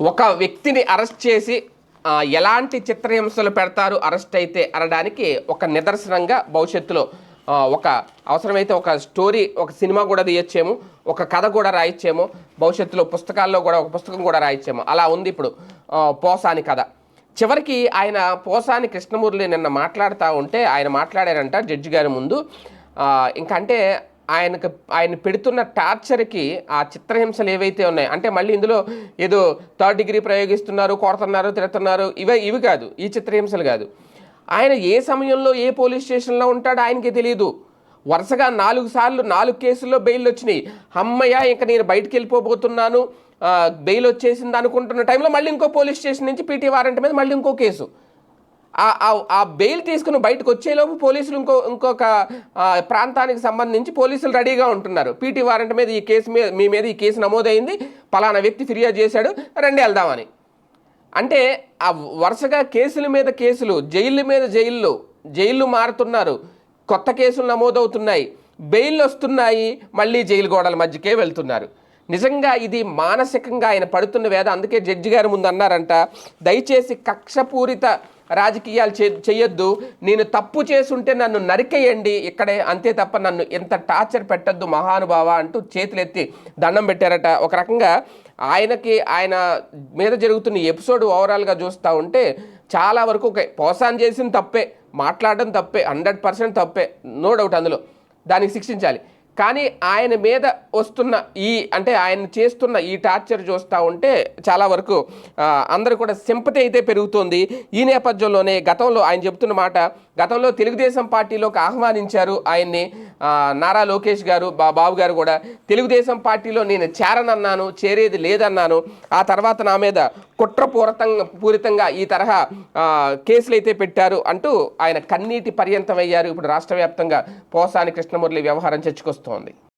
ఒక వ్యక్తిని అరెస్ట్ చేసి ఎలాంటి చిత్రహింసలు పెడతారు అరెస్ట్ అయితే అనడానికి ఒక నిదర్శనంగా భవిష్యత్తులో ఒక అవసరమైతే ఒక స్టోరీ ఒక సినిమా కూడా తీయచ్చేమో ఒక కథ కూడా రాయొచ్చేమో భవిష్యత్తులో పుస్తకాల్లో కూడా ఒక పుస్తకం కూడా రాయొచ్చేమో. అలా ఉంది ఇప్పుడు పోసాని కథ. చివరికి ఆయన పోసాని కృష్ణమూర్తి నిన్న మాట్లాడుతూ ఉంటే ఆయన మాట్లాడారంట జడ్జి గారి ముందు. ఇంకంటే అంటే ఆయనకు ఆయన పెడుతున్న టార్చర్కి ఆ చిత్రహింసలు ఏవైతే ఉన్నాయి అంటే మళ్ళీ ఇందులో ఏదో థర్డ్ డిగ్రీ ప్రయోగిస్తున్నారు కొడుతున్నారు తిడుతున్నారు ఇవే ఇవి కాదు ఈ చిత్రహింసలు కాదు. ఆయన ఏ సమయంలో ఏ పోలీస్ స్టేషన్లో ఉంటాడో ఆయనకి తెలియదు వరుసగా నాలుగు సార్లు నాలుగు కేసుల్లో బెయిల్ వచ్చినాయి. అమ్మయ్య ఇంకా నేను బయటికి వెళ్ళిపోబోతున్నాను. బెయిల్ వచ్చేసింది అనుకుంటున్న టైంలో మళ్ళీ ఇంకో పోలీస్ స్టేషన్ నుంచి పీటీ వారెంట్ మీద మళ్ళీ ఇంకో కేసు. ఆ- ఆ- బెయిల్ తీసుకుని బయటకు వచ్చేలోపు పోలీసులు ఇంకో ఇంకొక ప్రాంతానికి సంబంధించి పోలీసులు రెడీగా ఉంటున్నారు. పీటీ వారెంట్ మీద ఈ కేసు మీద మీ మీద ఈ కేసు నమోదైంది. పలానా వ్యక్తి ఫిర్యాదు చేశాడు. రండి వెళ్దామని. అంటే ఆ వరుసగా కేసుల మీద కేసులు జైళ్ళ మీద జైళ్ళు జైళ్ళు మారుతున్నారు. కొత్త కేసులు నమోదవుతున్నాయి. బెయిల్ వస్తున్నాయి. మళ్ళీ జైలు గోడల మధ్యకే వెళ్తున్నారు. నిజంగా ఇది మానసికంగా ఆయన పడుతున్న వేద. అందుకే జడ్జి గారి ముందు అన్నారంట దయచేసి కక్షపూరిత రాజకీయాలు చే చెయ్యొద్దు. నేను తప్పు చేసుంటే నన్ను నరికేయండి. ఇక్కడే అంతే తప్ప నన్ను ఎంత టార్చర్ పెట్టద్దు మహానుభావ అంటూ చేతులెత్తి దండం పెట్టారట. ఒక రకంగా ఆయనకి ఆయన మీద జరుగుతున్న ఎపిసోడ్ ఓవరాల్గా చూస్తూ ఉంటే చాలా వరకు ఒక పోసాన్ చేసిన తప్పే మాట్లాడడం తప్పే హండ్రెడ్ పర్సెంట్ తప్పే నో డౌట్ అందులో. దానికి శిక్షించాలి. కానీ ఆయన మీద వస్తున్న ఈ అంటే ఆయన చేస్తున్న ఈ టార్చర్ చూస్తూ ఉంటే చాలా వరకు అందరూ కూడా సింపతి అయితే పెరుగుతోంది. ఈ నేపథ్యంలోనే గతంలో ఆయన చెప్తున్న మాట గతంలో తెలుగుదేశం పార్టీలోకి ఆహ్వానించారు ఆయన్ని నారా లోకేష్ గారు బాబు గారు కూడా. తెలుగుదేశం పార్టీలో నేను చేరనన్నాను చేరేది లేదన్నాను. ఆ తర్వాత నా మీద కుట్రపూరితంగా పూరితంగా ఈ తరహా కేసులు అయితే పెట్టారు అంటూ ఆయన కన్నీటి పర్యంతమయ్యారు. ఇప్పుడు రాష్ట్ర వ్యాప్తంగా పోసాని కృష్ణమురళి వ్యవహారం చర్చకొస్తోంది.